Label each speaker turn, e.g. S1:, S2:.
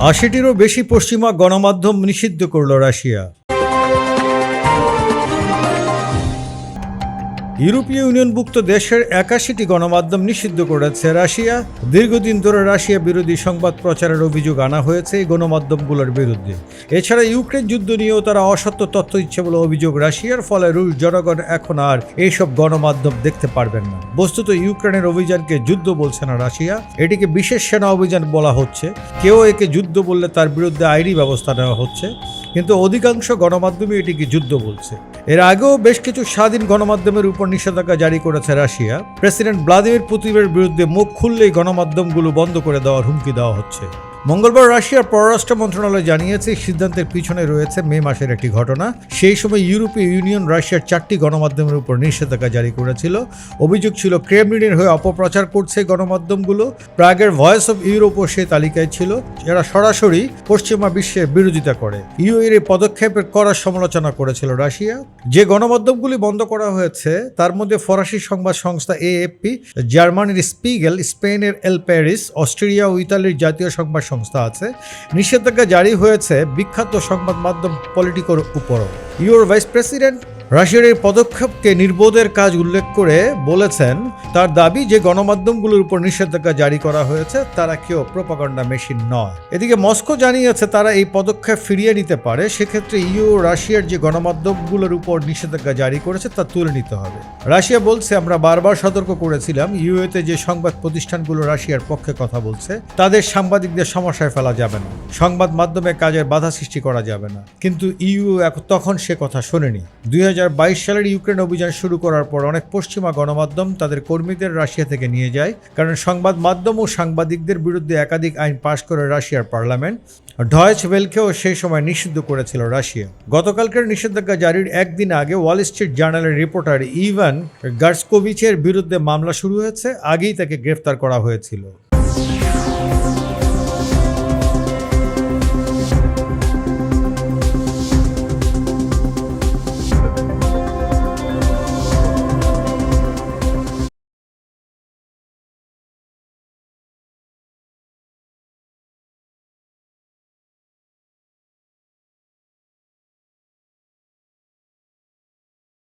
S1: আশিটিরও বেশি পশ্চিমা গণমাধ্যম নিষিদ্ধ করল রাশিয়া। ইউরোপীয় ইউনিয়নভুক্ত দেশের একাশিটি গণমাধ্যম নিষিদ্ধ করেছে রাশিয়া। দীর্ঘদিন ধরে রাশিয়া বিরোধী সংবাদ প্রচারের অভিযোগ আনা হয়েছে এই গণমাধ্যমগুলোর বিরুদ্ধে। এছাড়া ইউক্রেন যুদ্ধ নিয়েও তারা অসত্য তথ্য দিচ্ছে বলে অভিযোগ রাশিয়ার, ফলে রুশ জনগণ এখন আর এইসব গণমাধ্যম দেখতে পারবেন না। বস্তুত ইউক্রেনের অভিযানকে যুদ্ধ বলছে না রাশিয়া, এটিকে বিশেষ সেনা অভিযান বলা হচ্ছে। কেউ একে যুদ্ধ বললে তার বিরুদ্ধে আইনি ব্যবস্থা নেওয়া হচ্ছে, কিন্তু অধিকাংশ গণমাধ্যমে এটিকে যুদ্ধ বলছে। এর আগেও বেশ কিছু স্বাধীন গণমাধ্যমের উপর নিষেধাজ্ঞা জারি করেছে রাশিয়া। প্রেসিডেন্ট ভ্লাদিমির পুতিনের বিরুদ্ধে মুখ খুললেই গণমাধ্যমগুলো বন্ধ করে দেওয়ার হুমকি দেওয়া হচ্ছে। মঙ্গলবার রাশিয়ার পররাষ্ট্র মন্ত্রণালয় জানিয়েছে, সিদ্ধান্তের পিছনে রয়েছে মে মাসের একটি ঘটনা। সেই সময় ইউরোপীয় ইউনিয়ন রাশিয়ার চারটি গণমাধ্যমের উপর নিষেধাজ্ঞা জারি করেছিল। অভিযোগ ছিল, ক্রেমলিনের হয়ে অপপ্রচার করছে গণমাধ্যমগুলো। প্রাগের ভয়েস অফ ইউরোপও সে তালিকায় ছিল, যারা সরাসরি পশ্চিমা বিশ্বের বিরোধিতা করে। ইউ এর পদক্ষেপের করার সমালোচনা করেছিল রাশিয়া। যে গণমাধ্যমগুলি বন্ধ করা হয়েছে, তার মধ্যে ফরাসি সংবাদ সংস্থা এএফপি, জার্মানির স্পিগেল, স্পেনের এল প্যারিস অস্ট্রেলিয়া ও ইতালির জাতীয় সংবাদ সংস্থা আছে। নিষেধাজ্ঞা জারি হয়েছে বিখ্যাত সংবাদ মাধ্যম পলিটিকোর উপরও। ইউর ভাইস প্রেসিডেন্ট রাশিয়ার এই পদক্ষেপকে নির্বোধের কাজ উল্লেখ করে বলেছেন, তার দাবি যে গণমাধ্যমগুলোর উপর নিষেধাজ্ঞা জারি করা হয়েছে, তারা কেউ প্রোপাগান্ডা মেশিন নয়। এদিকে মস্কো জানিয়েছে, তারা এই পদক্ষেপ ফিরিয়ে নিতে পারে, সেক্ষেত্রে ইউ রাশিয়ার যে গণমাধ্যমগুলোর উপর নিষেধাজ্ঞা জারি করেছে, তা তুলে নিতে হবে। রাশিয়া বলছে, আমরা বারবার সতর্ক করেছিলাম ইউএতে যে সংবাদ প্রতিষ্ঠানগুলো রাশিয়ার পক্ষে কথা বলছে, তাদের সাংবাদিকদের সমস্যায় ফেলা যাবে না। সংবাদ মাধ্যমে কাজের বাধা সৃষ্টি করা যাবে না। কিন্তু ইউ তখন সে কথা শোনেনি। দুই হাজার সালের ইউক্রেন অভিযান শুরু করার পর অনেক পশ্চিমা গণমাধ্যম তাদের কর্মীদের রাশিয়া থেকে নিয়ে যায়, কারণ সংবাদ মাধ্যম ও সাংবাদিকদের বিরুদ্ধে একাধিক আইন পাশ করে রাশিয়ার পার্লামেন্ট। ডয়েচ ওয়েলকেও সেই সময় নিষিদ্ধ করেছিল রাশিয়া। গতকালকের নিষেধাজ্ঞা জারির একদিন আগে ওয়াল স্ট্রিট জার্নালের রিপোর্টার ইভান গার্সকোভিচের বিরুদ্ধে মামলা শুরু হয়েছে, আগেই তাকে গ্রেফতার করা হয়েছিল।